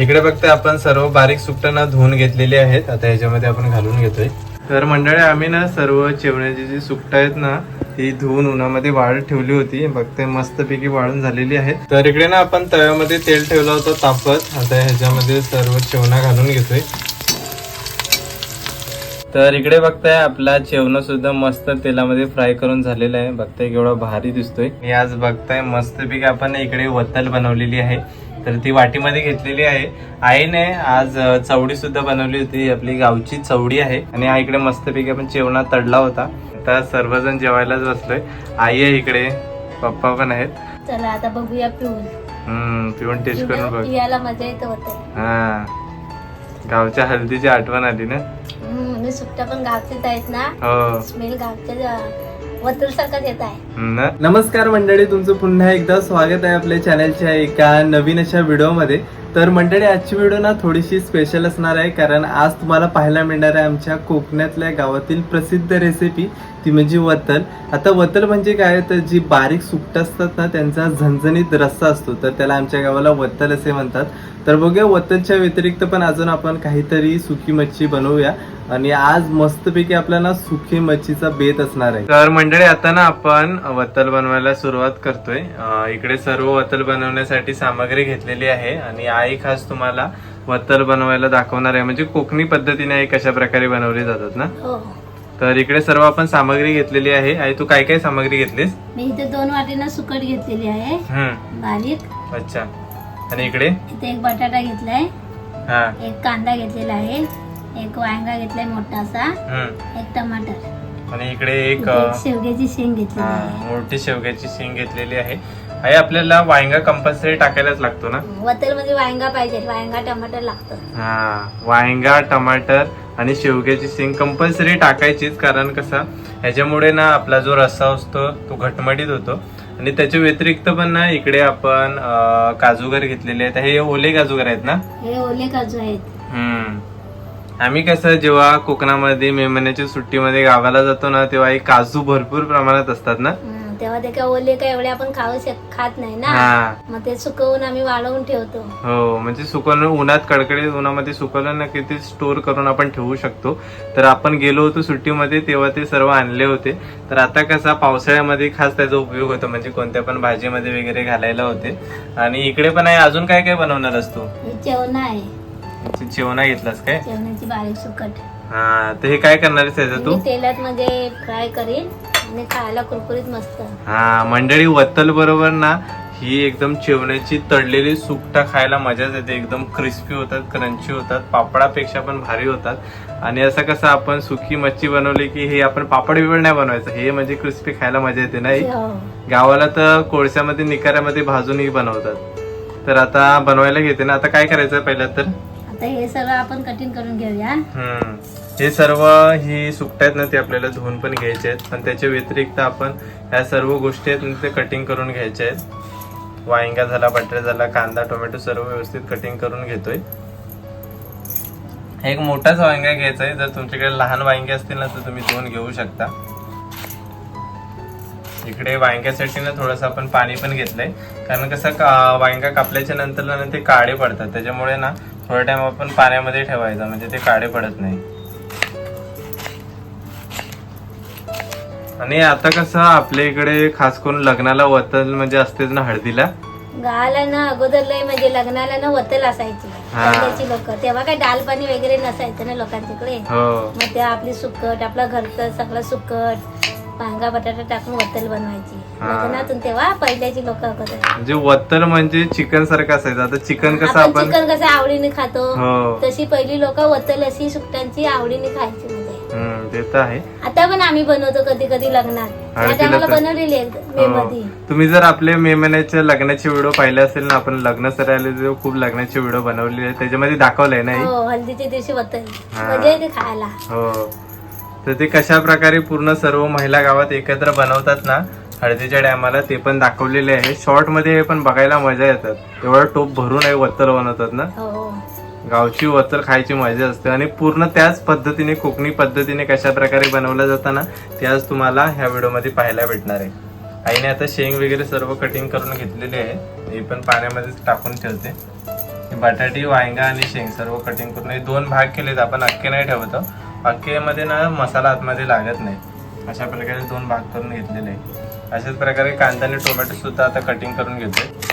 इकडे फक्त आपण सर्व बारीक सुकटांना धुवून घेतलेली आहेत. आता ह्याच्यामध्ये आपण घालून घेतोय. तर मंडळी आम्ही ना सर्व चेवण्याची जी सुकट आहेत ना ती धुवून उन्हामध्ये वाळत ठेवली होती. बघते मस्तपैकी वाळून झालेली आहे. तर इकडे ना आपण तव्यामध्ये तेल ठेवलं होतं तापत. आता ह्याच्यामध्ये सर्व चेवणा घालून घेतोय. तर इकडे बघताय आपला चेवणं सुद्धा मस्त तेलामध्ये फ्राय करून झालेला आहे. बघताय केवढा भारी दिसतोय. आज बघताय मस्तपैकी आपण इकडे वत्तल बनवलेली आहे. तर ती वाटीमध्ये घेतलेली आहे. आईने आज चवडी सुद्धा बनवली होती. आपली गावची चवडी आहे. आणि इकडे मस्तपैकी आपण चेवणा तडला होता. आता सर्वजण जेवायलाच बसलोय. आई आहे इकडे. पप्पा पण आहेत. चला आता बघूया पिऊन. हम्म पिऊन टेस्ट करून बघ पियाला मजा येते होतं. हा. गावच्या हल्दीची आठवण आली ना? सुट्ट्या पण गावचीच आहेत ना? हो. स्मेल गावच्या येत आहे. न- नमस्कार मंडळी तुमचं पुन्हा एकदा स्वागत आहे आपल्या चॅनलच्या एका नवीन अशा व्हिडिओमध्ये तर मंडळी आजची व्हिडिओ ना थोडीशी स्पेशल असणार आहे कारण आज तुम्हाला पाहायला मिळणार आहे आमच्या कोकणातल्या गावातील प्रसिद्ध रेसिपी ती म्हणजे वतल. आता वतल म्हणजे काय? तर जी बारीक सुकट असतात ना त्यांचा झणझणीत रस्सा असतो. तर त्याला आमच्या गावाला वतल असे म्हणतात. तर बघूया वतलच्या व्यतिरिक्त पण अजून आपण काहीतरी सुकी मच्छी बनवूया. आणि आज मस्तपैकी आपल्याला सुकी मच्छीचा बेत असणार आहे. तर मंडळी आता ना आपण वतल बनवायला सुरुवात करतोय. इकडे सर्व वतल बनवण्यासाठी सामग्री घेतलेली आहे. आणि आई खास तुम्हाला वतल बनवायला दाखवणार आहे. म्हणजे कोकणी पद्धतीने आई कशा प्रकारे बनवली जातात ना? हो. तर इकडे सर्व आपण सामग्री घेतलेली आहे. आई तू काय काय सामग्री घेतलीस? मी इथे दोन वाटीनं सुकट घेतलेली आहे. हम्म. बारीक. अच्छा. आणि इकडे? इथे एक बटाटा घेतलाय. हा. एक कांदा घेतलेला आहे. एक वांगा घेतलाय मोठासा. हम्म. एक टमाटर. आणि इकडे एक इथे अं, एक शेवग्याची शेंग घेतलेली हा, आहे. मोठी शेवग्याची शेंग घेतलेली आहे. आई आपल्याला वांगा कंपल्सरी टाकायलाच लागतो ना? वतलमध्ये वांगा पाहिजे वांगा टमाटर लागतं. हा वांगा टमाटर आणि शेवग्याची शेंग कंपल्सरी टाकायचीच कारण कसं ह्याच्यामुळे ना आपला जो रस्सा असतो तो घटमटीत होतो. आणि त्याच्या व्यतिरिक्त पण ना इकडे आपण अं, काजूगर घेतलेले आहेत. हे ओले काजूगर आहेत ना? हे ओले काजू आहेत. हम्म. आम्ही कसं जेव्हा कोकणामध्ये मे महिन्याच्या सुट्टीमध्ये गावाला जातो ना तेव्हा हे काजू भरपूर प्रमाणात असतात ना? हम्म, तेव्हा ते काय ओले काय एवढे आपण खाऊ शक खात नाही ना. हा. मग ते सुकवून आम्ही वाळवून ठेवतो. हो म्हणजे सुकवणं उन्हात कडकडीत उन्हामध्ये सुकवलं ना की ते स्टोर करून आपण ठेवू शकतो. तर आपण गेलो होतो सुट्टीमध्ये तेव्हा ते सर्व आणले होते. तर आता कसा पावसाळ्यामध्ये खास त्याचा उपयोग होतो म्हणजे कोणत्या पण भाजीमध्ये वगैरे घालायला होते. आणि इकडे पण आहे अजून काय काय बनवणार असतो हे जेवण आहे. जेवणा घेतलास काय? जेवणाची बारीक सुकट. हा तर हे काय करणार आहेस त्याचं तू? मी तेलात म्हणजे फ्राय करीन. आणि खायला कुरकुरीत मस्त. हा मंडळी वत्तल बरोबर ना ही एकदम चेवण्याची तळलेली सुकटा खायला मजाच येते. एकदम क्रिस्पी होतात क्रंची होतात पापडापेक्षा पण भारी होतात. आणि असं कसं आपण सुकी मच्छी बनवली की हे आपण पापड बिपड नाही बनवायचं. हे म्हणजे क्रिस्पी खायला मजा येते नाही? हो. गावाला तर कोळशामध्ये निकाऱ्यामध्ये भाजूनही बनवतात. तर आता बनवायला घेते ना. आता काय करायचं पहिलं तर? आता हे सगळं आपण कटिंग करून घेऊया. हे सर्व ही सुकट आहेत ना ते आपल्याला धुवून पण घ्यायचे आहेत. पण त्याच्या व्यतिरिक्त आपण ह्या सर्व गोष्टी आहेत ना ते कटिंग करून घ्यायचे आहेत. वायंगा झाला बटाटा झाला कांदा टोमॅटो सर्व व्यवस्थित कटिंग करून घेतोय. एक मोठाच वांगा घ्यायचा आहे. जर तुमच्याकडे लहान वांगे असतील ना तर तुम्ही दोन घेऊ शकता. इकडे वांग्यासाठी ना थोडंसं आपण पाणी पण घेतलंय. कारण कसं का वांगा कापल्याच्या नंतर ना ते काळे पडतात. त्याच्यामुळे ना थोडा टाइम आपण पाण्यामध्ये ठेवायचा. म्हणजे ते काळे पडत नाही. आणि आता कसं आपल्या इकडे खास करून लग्नाला वतल म्हणजे असतेच ना हळदीला? गावाला ना अगोदर लय म्हणजे लग्नाला ना वतल असायची. हा. पहिल्याची लोक. तेव्हा काय डाल पाणी वगैरे नसायचं ना लोकांच्याकडे. हो. मग ते आपली सुकट आपलं घरचं सगळं सुकट वांगा बटाटा टाकून वतल बनवायची. हा. लग्नातून तेव्हा पहिल्याची लोक अगोदर. म्हणजे वत्तल म्हणजे चिकन सारखं असायचं. आता चिकन कसं आपण आपण चिकन कसं आवडीने खातो हो. तशी पहिली लोक वतल अशी सुकटांची आवडीने खायची. ते तर आहे. आता पण आम्ही बनवतो कधी कधी लग्नात. बनवलेली आहे मे हो. मध्ये तुम्ही जर आपले मे महिन्याच्या लग्नाचे व्हिडिओ पाहिले असेल ना आपण लग्न सरायला जो खूप लग्नाचे व्हिडिओ बनवलेले आहेत त्याच्यामध्ये दाखवलंय ना हे? हो हल्दीच्या दिवशी हा. मजा येते खायला. हो. तर ते कशा प्रकारे पूर्ण सर्व महिला गावात एकत्र बनवतात ना हळदीच्या टायमाला ते पण दाखवलेले आहे. शॉर्टमध्ये हे पण बघायला मजा येतात. एवढं टोप भरून आहे वत्तल बनवतात ना? हो. गावची वतर खायची मजा असते आणि पूर्ण त्याच पद्धतीने कोकणी पद्धतीने कशा प्रकारे बनवलं जातं ना ते आज तुम्हाला ह्या व्हिडिओमध्ये पाहायला भेटणार आहे. आईने आता शेंग वगैरे सर्व कटिंग करून घेतलेली आहे. हे पण पाण्यामध्येच टाकून ठेवते. बटाटी वांगा आणि शेंग सर्व कटिंग करून हे दोन भाग केलेत आपण अख्खे नाही ठेवतो अख्खेमध्ये ना मसाला आतमध्ये लागत नाही. अशा प्रकारे दोन भाग करून घेतलेले आहे. अशाच प्रकारे कांदा आणि टोमॅटो सुद्धा आता कटिंग करून घेतोय.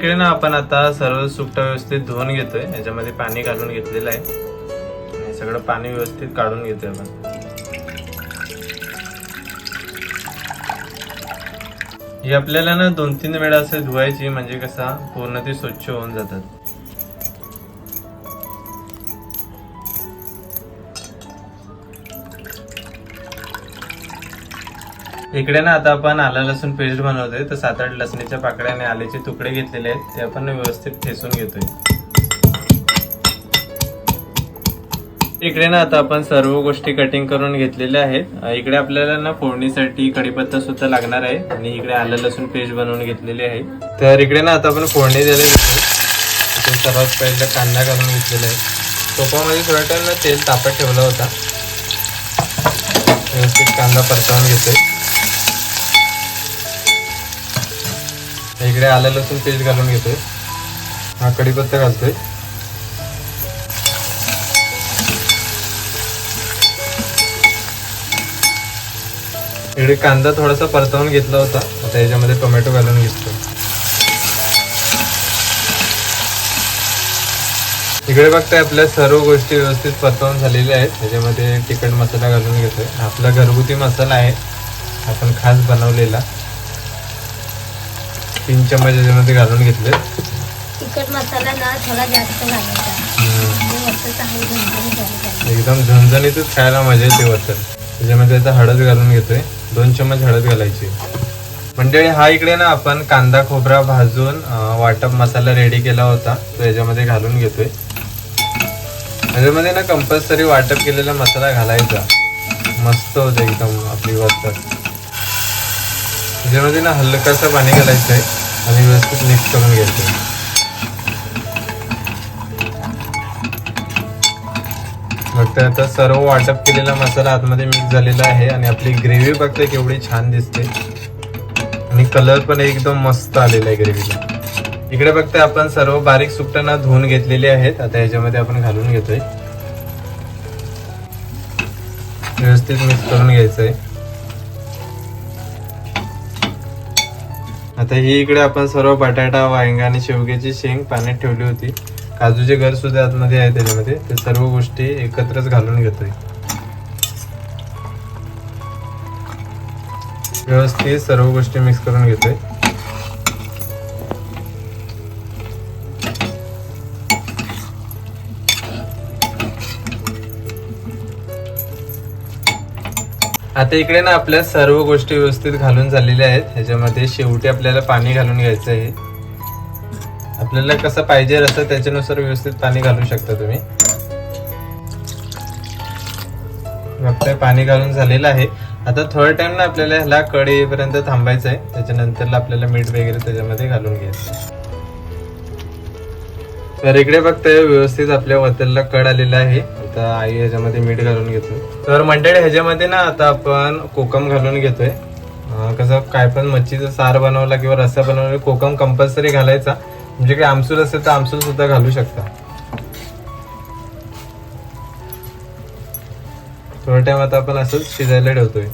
इकडे ना आपण आता सर्व सुकटा व्यवस्थित धुवून घेतोय. याच्यामध्ये पाणी घालून घेतलेलं आहे. आणि सगळं पाणी व्यवस्थित काढून घेतोय आपण. हे आपल्याला ना दोन तीन वेळा असं धुवायची म्हणजे कसा पूर्ण ती स्वच्छ होऊन जातात. इकडे ना आता आपण आला लसूण पेस्ट बनवतोय. तर सात आठ लसणीच्या पाकड्याने आणि आल्याचे तुकडे घेतलेले आहेत. ते आपण व्यवस्थित ठेसून घेतोय. इकडे ना आता आपण सर्व गोष्टी कटिंग करून घेतलेल्या आहेत. इकडे आपल्याला ना फोडणीसाठी कडीपत्ता सुद्धा लागणार आहे. आणि इकडे आलं लसूण पेस्ट बनवून घेतलेली आहे. तर इकडे ना आता आपण फोडणी दिलेली घेतो सर्वात पहिला कांदा घालून घेतलेला आहे. टोपामध्ये थोडा टाइम ना तेल तापत ठेवला होता. व्यवस्थित कांदा परतवून घेतोय. इकडे आलं लसूण पेस्ट घालून घेतोय. हा कढीपत्ता घालतोय. इकडे कांदा थोडासा परतवून घेतला होता. आता याच्यामध्ये टोमॅटो घालून घेतो इकडे बघताय आपल्या सर्व गोष्टी व्यवस्थित परतवून झालेल्या आहेत. त्याच्यामध्ये तिखट मसाला घालून घेतोय. आपला घरगुती मसाला आहे. आपण खास बनवलेला. तीन चम्मच याच्यामध्ये घालून घेतले तिखट मसाला ना थोडा जास्त घालायचा. एकदम झणझणीतच खायला मजा येते वतर त्याच्यामध्ये आता हळद घालून घेतोय. दोन चम्मच हळद घालायची. मंडळी हा इकडे ना आपण कांदा खोबरा भाजून वाटप मसाला रेडी केला होता. तो याच्यामध्ये घालून घेतोय. याच्यामध्ये ना कंपल्सरी वाटप केलेला मसाला घालायचा. मस्त होतं एकदम आपली वतर त्याच्यामध्ये ना हलकाचं पाणी घालायचं आहे आणि व्यवस्थित मिक्स करून घ्यायचं आहे आता सर्व वाटप केलेला मसाला आतमध्ये मिक्स झालेला आहे आणि आपली ग्रेव्ही बघताय केवढी छान दिसते. आणि कलर पण एकदम मस्त आलेला आहे ग्रेव्हीला इकडे बघताय आपण सर्व बारीक सुकटांना धुवून घेतलेले आहेत. आता याच्यामध्ये आपण घालून घेतोय. व्यवस्थित मिक्स करून घ्यायचंय. आता ही इकडे आपण सर्व बटाटा वांगा आणि शेवग्याची शेंग पाण्यात ठेवली होती. काजूचे घर सुद्धा आतमध्ये आहे त्याच्यामध्ये. ते सर्व गोष्टी एकत्रच घालून घेतोय. व्यवस्थित सर्व गोष्टी मिक्स करून घेतोय. आता इकडे ना आपल्या सर्व गोष्टी व्यवस्थित घालून झालेल्या आहेत. ह्याच्यामध्ये शेवटी आपल्याला पाणी घालून घ्यायचं आहे. आपल्याला कसं पाहिजे असं त्याच्यानुसार व्यवस्थित पाणी घालू शकता तुम्ही. बघताय पाणी घालून झालेलं आहे. आता थोडा टाइम ना आपल्याला ह्याला कड येईपर्यंत थांबायचं आहे. त्याच्यानंतरला आपल्याला मीठ वगैरे त्याच्यामध्ये घालून घ्यायचं तर इकडे बघताय व्यवस्थित आपल्या वतेला कड आलेला आहे. आता आई ह्याच्यामध्ये मीठ घालून घेतोय. तर मंडळी ह्याच्यामध्ये ना आता आपण कोकम घालून घेतोय. कसं काय पण मच्छीचा सार बनवला किंवा रस्सा बनवला कोकम कंपल्सरी घालायचा. म्हणजे काही आमसूल असेल तर आमसूल सुद्धा घालू शकता. थोड्या टाइम आता आपण असंच शिजायला ठेवतोय.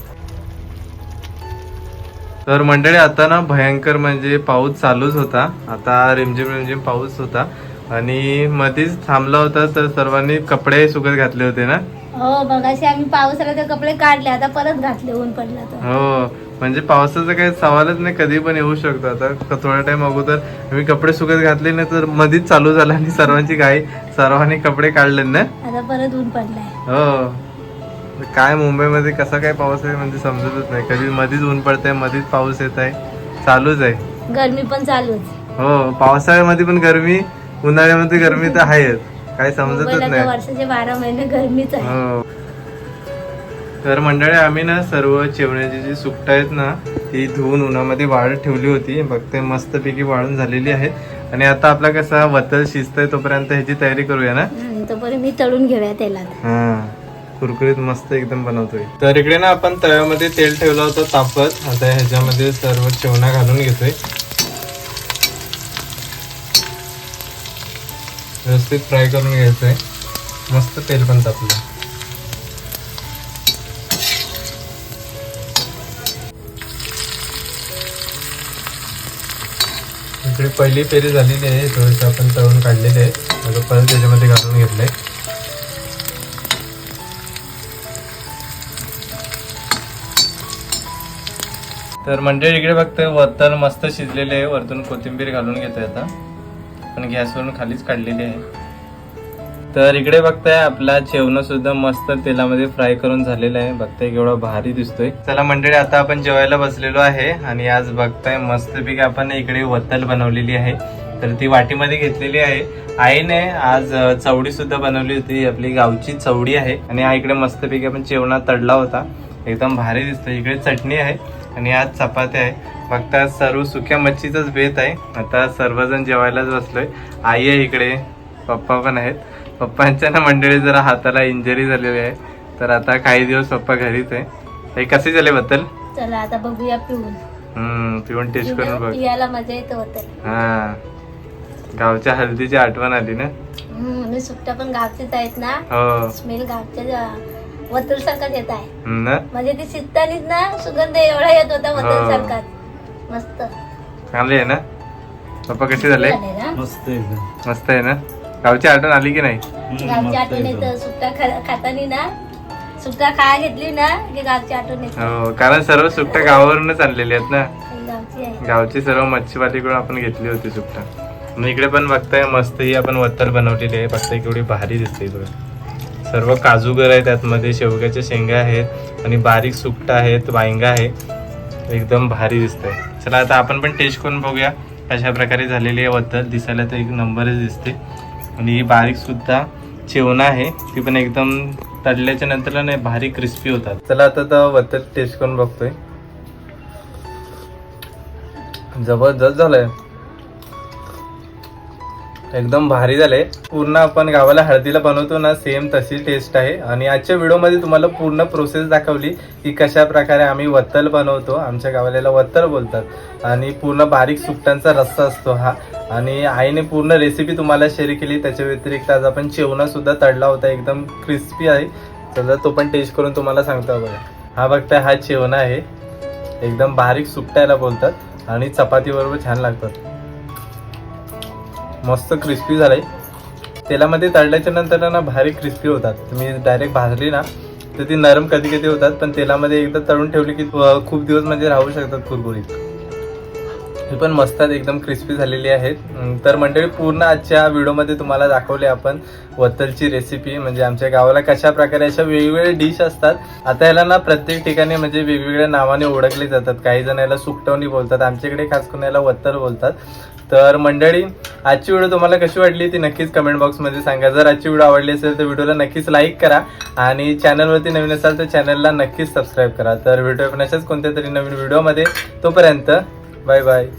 तर मंडळी आता ना भयंकर म्हणजे पाऊस चालूच होता. आता रिमझिम रिमझिम पाऊस होता. आणि मध्येच थांबला होता तर सर्वांनी कपडे सुकत घातले होते ना? हो मगाशी आम्ही तर कपडे काढले आता परत घातले ऊन पडला हो म्हणजे पावसाचा काही सवालच नाही कधी पण येऊ शकतो. आता थोड्या टाइम अगोदर आम्ही कपडे सुकत घातले नाही तर मध्येच चालू झाला आणि सर्वांची घाई सर्वांनी कपडे काढले ना? आता परत ऊन पडलाय. हो. काय मुंबईमध्ये कसा काय पाऊस आहे म्हणजे समजतच नाही. कधी मधीच ऊन पडतंय मधीच पाऊस येत आहे चालूच आहे. गरमी पण चालूच. हो पावसाळ्यामध्ये पण गरमी उन्हाळ्यामध्ये गरमी तर आहेच. काय समजतच नाही. वर्षाचे बारा महिने गरमीच आहे. हो. तर मंडळी आम्ही ना सर्व जेवणाची जी सुकट आहेत ना ती धुवून उन्हामध्ये वाळत ठेवली होती. बघते मस्तपैकी वाळून झालेली आहेत. आणि आता आपला कसा वतल शिजतंय तोपर्यंत ह्याची तयारी करूया ना? तोपर्यंत मी तळून घेऊया तेलात. हा. कुरकुरीत मस्त एकदम बनवतोय. तर इकडे ना आपण तव्यामध्ये तेल ठेवलं होतं तापत. आता ह्याच्यामध्ये सर्व चेवणा घालून घेतोय. व्यवस्थित फ्राय करून घ्यायचं आहे मस्त तेल पण तापलं. इकडे पहिली पेरी झालेली आहे थोडीशी आपण तळून काढलेली आहे. आता परत त्याच्यामध्ये घालून घेतलंय. तर म्हणजे इकडे फक्त वतल मस्त शिजलेले आहे. वरतून कोथिंबीर घालून घेतोय आता. पण गॅसवरून खालीच काढलेली आहे. तर इकडे बघताय आपला जेवण सुद्धा मस्त तेलामध्ये फ्राय करून झालेलं आहे. बघताय केवढा भारी दिसतोय. चला मंडळी आता आपण जेवायला बसलेलो आहे आणि आज बघताय मस्तपैकी आपण इकडे वत्तल बनवलेली आहे. तर ती वाटीमध्ये घेतलेली आहे. आईने आज चवडी सुद्धा बनवली होती. आपली गावची चवडी आहे. आणि हा इकडे मस्तपैकी आपण जेवणात तडला होता. एकदम भारी दिसतोय. इकडे चटणी आहे आणि आज चपात्या आहे. बघता सर्व सुक्या मच्छीचाच बेत आहे. आता सर्वजण जेवायलाच बसलोय. आई आहे इकडे. पप्पा पण आहेत. पप्पांच्या ना मंडळी जरा हाताला इंजरी झालेली आहे. तर आता काही दिवस पप्पा घरीच आहे. हे कसे झाले बद्दल? चला आता बघूया पिऊन. हम्म पिऊन टेस्ट करून बघ. पियाला मजा येते होतं हा. गावच्या हल्दीची आठवण आली ना? सुट्ट्या पण गावचेच आहेत ना? हो. स्मेल गावच्या वतल सारखाच येत आहे. म्हणजे ती शिजतानीच ना सुगंध एवढा येत होता वतल. सारखाच मस्त. चांगले आहे ना? पप्पा कसे झाले? मस्त एकदम. मस्त आहे ना? गावची आठवण आली की नाही? गावची आठवण येतं. सुट्टा खा- खातानी ना? सुट्टा खाया घेतली ना की गावची आठवण येते. हो कारण सर्व सुट्ट्या गावावरूनच आणलेली आहेत ना? ही गावची आहे. गावची सर्व मच्छीवालीकडून आपण घेतली होती सुट्टा आणि इकडे पण बघताय मस्त ही आपण वत्तल बनवलेली आहे. बघताय केवढी भारी दिसते बघा. सर्व काजूगर आहे त्यातमध्ये शेवग्याच्या शेंगा आहेत आणि बारीक सुकटा आहेत वांगा आहे. एकदम भारी दिसतंय. चला आता आपण पण टेस्ट करून बघूया. कशा प्रकारे झालेली आहे वत्तल दिसायला तर एक नंबरच दिसते. आणि ही बारीक सुद्धा आहे. ती पण एकदम तडल्याच्या नंतर नाही भारी क्रिस्पी होतात. चला आता तर वत्तल टेस्ट करून बघतोय. जबरदस्त झालंय. एकदम भारी झाले पूर्ण आपण गावाला हळदीला बनवतो ना सेम तशी टेस्ट आहे. आणि आजच्या व्हिडिओमध्ये तुम्हाला पूर्ण प्रोसेस दाखवली की कशा प्रकारे आम्ही वत्तल बनवतो. आमच्या गावाला वत्तल बोलतात. आणि पूर्ण बारीक सुकटांचा रस्सा असतो हा. आणि आईने पूर्ण रेसिपी तुम्हाला शेअर केली. त्याच्या व्यतिरिक्त आज आपण चेवणा सुद्धा तडला होता. एकदम क्रिस्पी आहे. चला तो पण टेस्ट करून तुम्हाला सांगतो बघा. हा बघताय हा चेवणा आहे. एकदम बारीक सुकटायला बोलतात. आणि चपातीबरोबर छान लागतात. मस्त क्रिस्पी झालं आहे तेलामध्ये तळल्याच्या नंतर ना भारी क्रिस्पी होतात. तुम्ही डायरेक्ट भाजली ना तर ती नरम कधी कधी होतात पण तेलामध्ये एकदा तळून ठेवली की खूप दिवस म्हणजे राहू शकतात कुरकुरीत. हे पण मस्त आहेत, एकदम क्रिस्पी झालेली आहेत तर मंडळी पूर्ण आजच्या व्हिडिओमध्ये तुम्हाला दाखवले आपण वत्तलची रेसिपी म्हणजे आमच्या गावाला कशा प्रकारे अशा वेगवेगळे डिश असतात. आता याला ना प्रत्येक ठिकाणी म्हणजे वेगवेगळ्या नावाने ओळखले जातात. काही जण याला सुकटवणी बोलतात आमच्याकडे खास करून याला वत्तल बोलतात. तर मंडळी आजची व्हिडिओ तुम्हाला कशी वाटली ती नक्कीच कमेंट बॉक्समध्ये सांगा. जर आजची व्हिडिओ आवडली असेल तर व्हिडिओला नक्कीच लाईक करा आणि चॅनलवरती नवीन असाल तर चॅनलला नक्कीच सबस्क्राईब करा. तर व्हिडिओ पण अशाच कोणत्या तरी नवीन व्हिडिओमध्ये तोपर्यंत बाय बाय